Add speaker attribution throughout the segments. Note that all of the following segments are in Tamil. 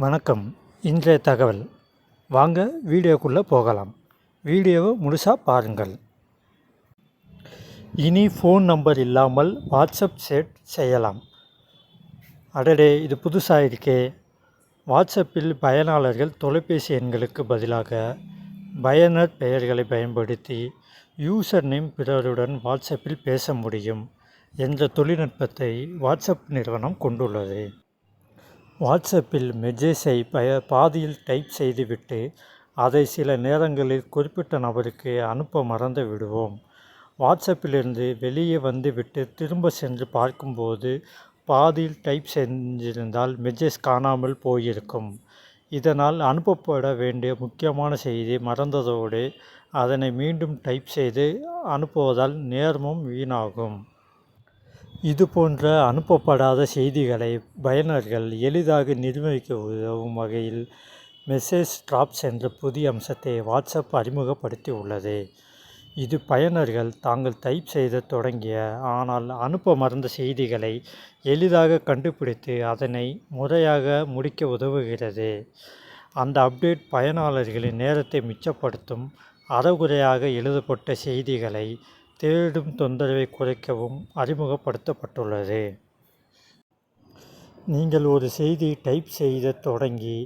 Speaker 1: வணக்கம். இன்றைய தகவல். வாங்க வீடியோக்குள்ளே போகலாம். வீடியோவை முழுசாக பாருங்கள். இனி ஃபோன் நம்பர் இல்லாமல் வாட்ஸ்அப் செட் செய்யலாம். அடடே இது புதுசாக இருக்கே. வாட்ஸ்அப்பில் பயனாளர்கள் தொலைபேசி எண்களுக்கு பதிலாக பயனர் பெயர்களை பயன்படுத்தி யூசர் நேம் பிறருடன் வாட்ஸ்அப்பில் பேச முடியும் என்ற தொழில்நுட்பத்தை வாட்ஸ்அப் நிறுவனம் கொண்டுள்ளது. வாட்ஸ்அப்பில் மெசேஜை பய பாதியில் டைப் செய்துவிட்டு அதை சில நேரங்களில் குறிப்பிட்ட நபருக்கு அனுப்ப மறந்து விடுவோம். வாட்ஸ்அப்பிலிருந்து வெளியே வந்துவிட்டு திரும்ப சென்று பார்க்கும்போது பாதியில் டைப் செஞ்சிருந்தால் மெசேஜ் காணாமல் போயிருக்கும். இதனால் அனுப்பப்பட வேண்டிய முக்கியமான செய்தி மறந்ததோடு அதனை மீண்டும் டைப் செய்து அனுப்புவதால் நேரமும் வீணாகும். இது போன்ற அனுப்பப்படாத செய்திகளை பயனர்கள் எளிதாக நிர்வகிக்க உதவும் வகையில் மெசேஜ் ட்ராப்ஸ் என்ற புதிய அம்சத்தை வாட்ஸ்அப் அறிமுகப்படுத்தி உள்ளது. இது பயனர்கள் தாங்கள் டைப் செய்த தொடங்கிய ஆனால் அனுப்ப மறந்த செய்திகளை எளிதாக கண்டுபிடித்து அதனை முறையாக முடிக்க உதவுகிறது. அந்த அப்டேட் பயனாளர்களின் நேரத்தை மிச்சப்படுத்தும் அறகுறையாக எழுதப்பட்ட செய்திகளை தேடும் தொந்தரவை குறைக்கவும் அறிமுகப்படுத்தப்பட்டுள்ளது. நீங்கள் ஒரு செய்தி டைப் செய்த தொடங்கி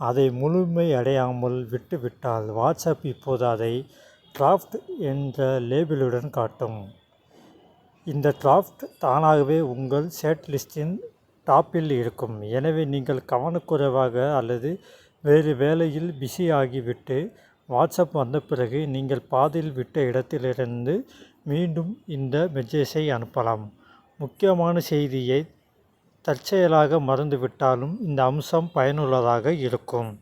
Speaker 1: அதை முழுமை அடையாமல் விட்டுவிட்டால் வாட்ஸ்அப் இப்போது அதை டிராஃப்ட் என்ற லேபிளுடன் காட்டும். இந்த டிராஃப்ட் தானாகவே உங்கள் சேட் லிஸ்டின் டாப்பில் இருக்கும். எனவே நீங்கள் கவனக்குறைவாக அல்லது வேறு வேலையில் பிஸி ஆகிவிட்டு வாட்ஸ்அப் வந்த பிறகு நீங்கள் பாதியில் விட்ட இடத்திலிருந்து மீண்டும் இந்த மெசேஜை அனுப்பலாம். முக்கியமான செய்தியை தற்செயலாக மறந்துவிட்டாலும் இந்த அம்சம் பயனுள்ளதாக இருக்கும்.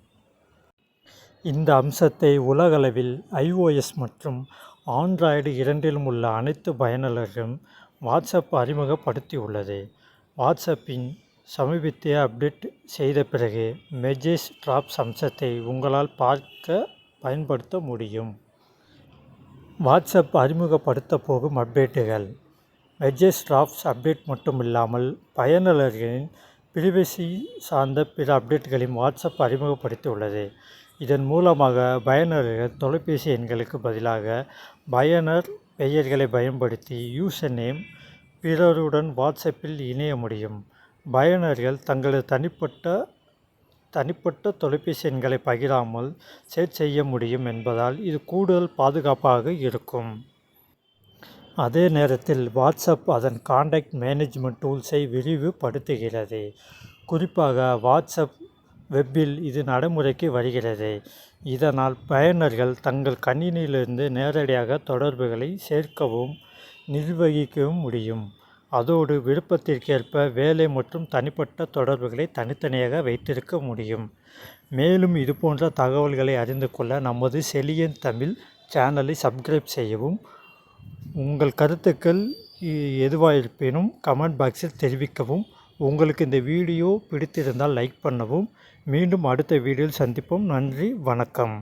Speaker 1: இந்த அம்சத்தை உலகளவில் ஐஓஎஸ் மற்றும் ஆண்ட்ராய்டு இரண்டிலும் உள்ள அனைத்து பயனாளர்களும் வாட்ஸ்அப் அறிமுகப்படுத்தியுள்ளது. வாட்ஸ்அப்பின் சமீபத்திய அப்டேட் செய்த பிறகு மெஜேஸ் ட்ராப்ஸ் அம்சத்தை உங்களால் பார்க்க பயன்படுத்த முடியும். வாட்ஸ்அப் அறிமுகப்படுத்த போகும் அப்டேட்டுகள் மெசேஜ் அப்டேட் மட்டும் இல்லாமல் பயனாளர்களின் பிரிவசி சார்ந்த பிற அப்டேட்களையும் வாட்ஸ்அப் அறிமுகப்படுத்தியுள்ளது. இதன் மூலமாக பயனர்கள் தொலைபேசி எண்களுக்கு பதிலாக பயனர் பெயர்களை பயன்படுத்தி யூசர் நேம் பிறருடன் வாட்ஸ்அப்பில் இணைய முடியும். பயனர்கள் தங்களது தனிப்பட்ட தனிப்பட்ட தொலைபேசி எண்களை பகிராமல் சேட் செய்ய முடியும் என்பதால் இது கூடுதல் பாதுகாப்பாக இருக்கும். அதே நேரத்தில் வாட்ஸ்அப் அதன் காண்டாக்ட் மேனேஜ்மெண்ட் டூல்ஸை விரிவுபடுத்துகிறது. குறிப்பாக வாட்ஸ்அப் வெப்பில் இது நடைமுறைக்கு வருகிறது. இதனால் பயனர்கள் தங்கள் கணினியிலிருந்து நேரடியாக தொடர்புகளை சேர்க்கவும் நிர்வகிக்கவும் முடியும். அதோடு விருப்பத்திற்கேற்ப வேலை மற்றும் தனிப்பட்ட தொடர்புகளை தனித்தனியாக வைத்திருக்க முடியும். மேலும் இதுபோன்ற தகவல்களை அறிந்து கொள்ள நமது செலியன் தமிழ் சேனலை சப்ஸ்கிரைப் செய்யவும். உங்கள் கருத்துக்கள் எதுவாக இருப்பினும் கமெண்ட் பாக்ஸில் தெரிவிக்கவும். உங்களுக்கு இந்த வீடியோ பிடித்திருந்தால் லைக் பண்ணவும். மீண்டும் அடுத்த வீடியோவில் சந்திப்போம். நன்றி வணக்கம்.